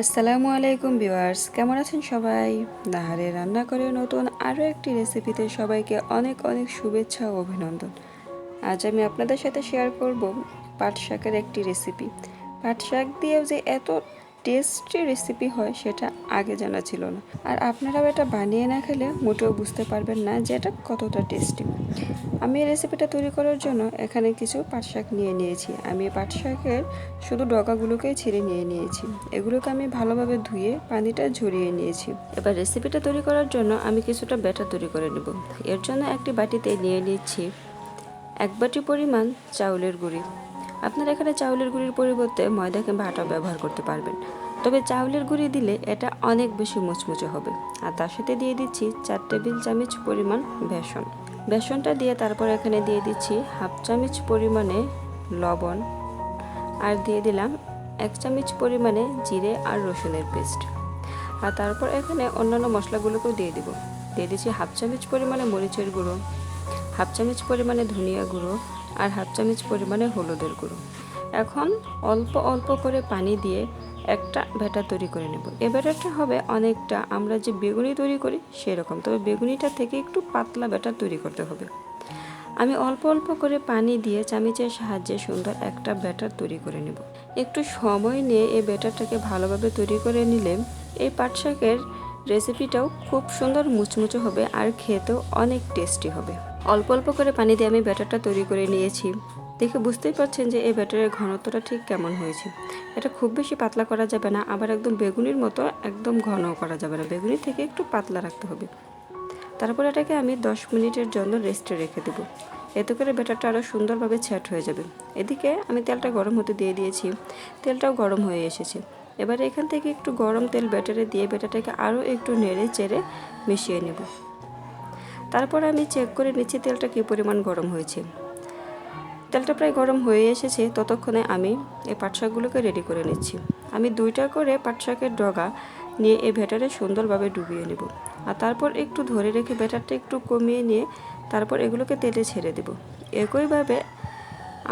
আসসালামু আলাইকুম ভিউয়ার্স, কেমন আছেন সবাই? নাহারে রান্না করে নতুন আরও একটি রেসিপিতে সবাইকে অনেক অনেক শুভেচ্ছা ও অভিনন্দন। আজ আমি আপনাদের সাথে শেয়ার করব পাট শাকের একটি রেসিপি। পাট শাক দিয়েও যে এত টেস্টি রেসিপি হয় সেটা আগে জানা ছিল না। আর আপনারাও এটা বানিয়ে না খেলে মোটেও বুঝতে পারবেন না যে এটা কতটা টেস্টি। আমি এই রেসিপিটা তৈরি করার জন্য এখানে কিছু পাট শাক নিয়ে নিয়েছি। আমি পাট শাকের শুধু ডগাগুলোকেই ছিঁড়ে নিয়ে নিয়েছি। এগুলোকে আমি ভালোভাবে ধুয়ে পানিটা ঝরিয়ে নিয়েছি। এবার রেসিপিটা তৈরি করার জন্য আমি কিছুটা ব্যাটার তৈরি করে নেব। এর জন্য একটি বাটিতে নিয়ে নিচ্ছি এক বাটি পরিমাণ চাউলের গুঁড়ি। আপনারা এখানে চাউলের গুঁড়ির পরিবর্তে ময়দা কিংবা আটা ব্যবহার করতে পারবেন। তবে চাউলের গুঁড়ি দিলে এটা অনেক বেশি মুচমুচে হবে। আর তার সাথে দিয়ে দিচ্ছি চার টেবিল চামচ পরিমাণ বেসন। বেসনটা দিয়ে তারপর এখানে দিয়ে দিচ্ছি হাফ চামচ পরিমাণে লবণ। আর দিয়ে দিলাম এক চামচ পরিমাণে জিরে আর রসুনের পেস্ট। আর তারপর এখানে অন্যান্য মশলাগুলোকেও দিয়ে দিব। দিয়ে দিচ্ছি হাফ চামচ পরিমাণে মরিচের গুঁড়ো, হাফ চামচ পরিমাণে ধনিয়া গুঁড়ো আর হাফ চামচ পরিমাণে হলুদের গুঁড়ো। এখন অল্প অল্প করে পানি দিয়ে একটা ব্যাটার তৈরি করে নেব। এ ব্যাটারটা হবে অনেকটা, আমরা যে বেগুনি তৈরি করি সেরকম। তবে বেগুনিটা থেকে একটু পাতলা ব্যাটার তৈরি করতে হবে। আমি অল্প অল্প করে পানি দিয়ে চামিচের সাহায্যে সুন্দর একটা ব্যাটার তৈরি করে নেব। একটু সময় নিয়ে এই ব্যাটারটাকে ভালোভাবে তৈরি করে নিলে এই পাট শাকের রেসিপিটাও খুব সুন্দর মুচমুচে হবে আর খেতেও অনেক টেস্টি হবে। অল্প অল্প করে পানি দিয়ে আমি ব্যাটারটা তৈরি করে নিয়েছি। দেখে বুঝতেই পারছেন যে এই ব্যাটারের ঘনত্বটা ঠিক কেমন হয়েছে। এটা খুব বেশি পাতলা করা যাবে না, আবার একদম বেগুনির মতো একদম ঘনও করা যাবে না। বেগুনি থেকে একটু পাতলা রাখতে হবে। তারপর এটাকে আমি 10 মিনিটের জন্য রেস্টে রেখে দেবো। এতে করে ব্যাটারটা আরও সুন্দরভাবে ছ্যাট হয়ে যাবে। এদিকে আমি তেলটা গরম হতে দিয়ে দিয়েছি। তেলটাও গরম হয়ে এসেছে। এবার এখান থেকে একটু গরম তেল ব্যাটারে দিয়ে ব্যাটারটাকে আরও একটু নেড়ে চেড়ে মিশিয়ে নেব। তারপর আমি চেক করে নিচ্ছি তেলটা কী পরিমাণ গরম হয়েছে। তেলটা প্রায় গরম হয়ে এসেছে, ততক্ষণে আমি এই পাট শাকগুলোকে রেডি করে নিচ্ছি। আমি দুইটা করে পাট শাকের ডগা নিয়ে এই ব্যাটারে সুন্দরভাবে ডুবিয়ে নেব। আর তারপর একটু ধরে রেখে ব্যাটারটা একটু কমিয়ে নিয়ে তারপর এগুলোকে তেলে ছেড়ে দেব। একইভাবে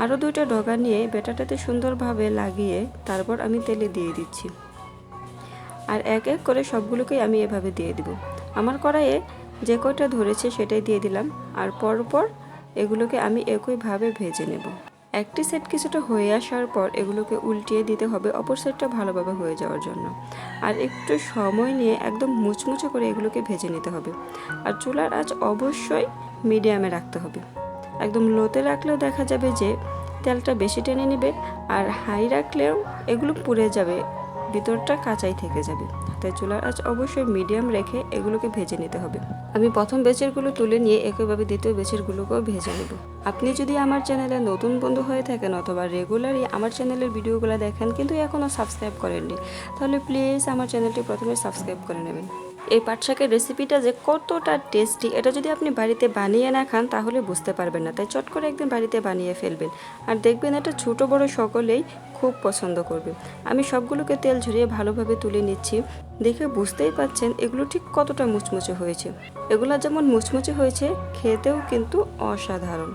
আরও দুইটা ডগা নিয়ে ব্যাটারটাতে সুন্দরভাবে লাগিয়ে তারপর আমি তেলে দিয়ে দিচ্ছি। আর এক এক করে সবগুলোকেই আমি এভাবে দিয়ে দিব। আমার কড়াইয়ে যে কয়টা ধরেছে সেটাই দিয়ে দিলাম আর পরপর এগুলোকে আমি একইভাবে ভেজে নেব। একটি সেট কিছুটা হয়ে আসার পর এগুলোকে উল্টিয়ে দিতে হবে অপর সেটটা ভালোভাবে হয়ে যাওয়ার জন্য। আর একটু সময় নিয়ে একদম মুচমুচে করে এগুলোকে ভেজে নিতে হবে। আর চুলার আঁচ অবশ্যই মিডিয়ামে রাখতে হবে। একদম লোতে রাখলেও দেখা যাবে যে তেলটা বেশি টেনে নেবে আর হাই রাখলেও এগুলো পুড়ে যাবে ভিতরটা কাঁচাই থেকে যাবে। তাই চুলার আঁচ অবশ্যই মিডিয়াম রেখে এগুলোকে ভেজে নিতে হবে। আমি প্রথম বেচেরগুলো তুলে নিয়ে একইভাবে দ্বিতীয় বেচেরগুলোকেও ভেজে নেব। আপনি যদি আমার চ্যানেলে নতুন বন্ধু হয়ে থাকেন অথবা রেগুলারই আমার চ্যানেলের ভিডিওগুলো দেখেন কিন্তু এখনও সাবস্ক্রাইব করেননি, তাহলে প্লিজ আমার চ্যানেলটি প্রথমে সাবস্ক্রাইব করে নেবেন। এই পাট শাকের রেসিপিটা যে কতটা টেস্টি এটা যদি আপনি বাড়িতে বানিয়ে না খান, তাহলে বুঝতে পারবেন না। তাই চট করে একদিন বাড়িতে বানিয়ে ফেলবেন। আর দেখবেন এটা ছোট বড় সকলেই খুব পছন্দ করবে। আমি সবগুলোকে তেল ঝরিয়ে ভালোভাবে তুলে নিচ্ছি। দেখে বুঝতেই পাচ্ছেন এগুলো ঠিক কতটা মুচমুচে হয়েছে। এগুলো যেমন মুচমুচে হয়েছে, খেতেও কিন্তু অসাধারণ।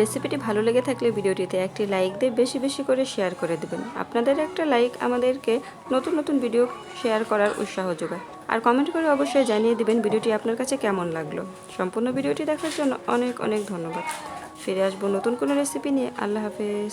রেসিপিটি ভালো লেগে থাকলে ভিডিওটিতে একটি লাইক দিয়ে বেশি বেশি করে শেয়ার করে দেবেন। আপনাদের একটা লাইক আমাদেরকে নতুন নতুন ভিডিও শেয়ার করার উৎসাহ যোগায়। আর কমেন্ট করে অবশ্যই জানিয়ে দিবেন ভিডিওটি আপনার কাছে কেমন লাগল। সম্পূর্ণ ভিডিওটি দেখার জন্য অনেক অনেক ধন্যবাদ। ফিরে আসব নতুন কোনো রেসিপি নিয়ে। আল্লাহ হাফেজ।